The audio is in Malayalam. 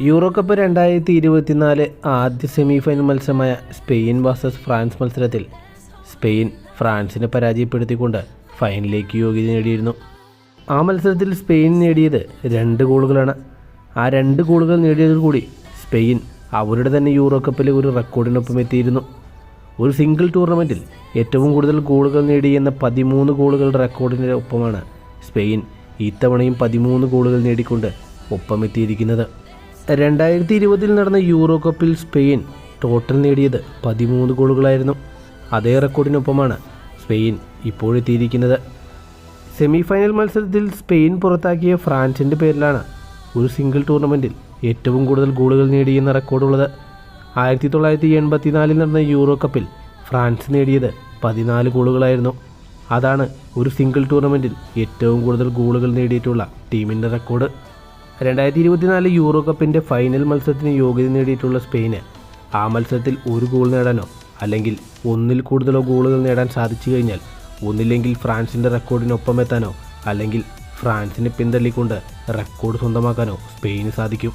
യൂറോ കപ്പ് രണ്ടായിരത്തി ഇരുപത്തിനാല് ആദ്യ സെമി ഫൈനൽ മത്സരമായ സ്പെയിൻ വേഴ്സസ് ഫ്രാൻസ് മത്സരത്തിൽ സ്പെയിൻ ഫ്രാൻസിനെ പരാജയപ്പെടുത്തിക്കൊണ്ട് ഫൈനലിലേക്ക് യോഗ്യത നേടിയിരുന്നു. ആ മത്സരത്തിൽ സ്പെയിൻ നേടിയത് രണ്ട് ഗോളുകളാണ്. ആ രണ്ട് ഗോളുകൾ നേടിയതിൽ നേടിയതോടുകൂടി സ്പെയിൻ അവരുടെ തന്നെ യൂറോ കപ്പിലെ ഒരു റെക്കോർഡിനൊപ്പം എത്തിയിരുന്നു. ഒരു സിംഗിൾ ടൂർണമെന്റിൽ ഏറ്റവും കൂടുതൽ ഗോളുകൾ നേടി എന്ന പതിമൂന്ന് ഗോളുകളുടെ റെക്കോർഡിന്റെ ഒപ്പമാണ് സ്പെയിൻ ഇത്തവണയും പതിമൂന്ന് ഗോളുകൾ നേടിക്കൊണ്ട് ഒപ്പമെത്തിയിരിക്കുന്നത്. രണ്ടായിരത്തി ഇരുപതിൽ നടന്ന യൂറോ കപ്പിൽ സ്പെയിൻ ടോട്ടൽ നേടിയത് പതിമൂന്ന് ഗോളുകളായിരുന്നു. അതേ റെക്കോർഡിനൊപ്പമാണ് സ്പെയിൻ ഇപ്പോഴെത്തിയിരിക്കുന്നത്. സെമി ഫൈനൽ മത്സരത്തിൽ സ്പെയിൻ പുറത്താക്കിയ ഫ്രാൻസിന്റെ പേരിലാണ് ഒരു സിംഗിൾ ടൂർണമെന്റിൽ ഏറ്റവും കൂടുതൽ ഗോളുകൾ നേടിയെന്ന റെക്കോർഡുള്ളത്. ആയിരത്തി തൊള്ളായിരത്തി എൺപത്തിനാലിൽ നടന്ന യൂറോ കപ്പിൽ ഫ്രാൻസ് നേടിയത് പതിനാല് ഗോളുകളായിരുന്നു. അതാണ് ഒരു സിംഗിൾ ടൂർണമെന്റിൽ ഏറ്റവും കൂടുതൽ ഗോളുകൾ നേടിയിട്ടുള്ള ടീമിന്റെ റെക്കോർഡ്. രണ്ടായിരത്തി ഇരുപത്തിനാല് യൂറോ കപ്പിന്റെ ഫൈനൽ മത്സരത്തിന് യോഗ്യത നേടിയിട്ടുള്ള സ്പെയിന് ആ മത്സരത്തിൽ ഒരു ഗോൾ നേടാനോ അല്ലെങ്കിൽ ഒന്നിൽ കൂടുതലോ ഗോളുകൾ നേടാൻ സാധിച്ചു കഴിഞ്ഞാൽ ഒന്നില്ലെങ്കിൽ ഫ്രാൻസിന്റെ റെക്കോർഡിനൊപ്പം എത്താനോ അല്ലെങ്കിൽ ഫ്രാൻസിനെ പിന്തള്ളിക്കൊണ്ട് റെക്കോർഡ് സ്വന്തമാക്കാനോ സ്പെയിന് സാധിക്കും.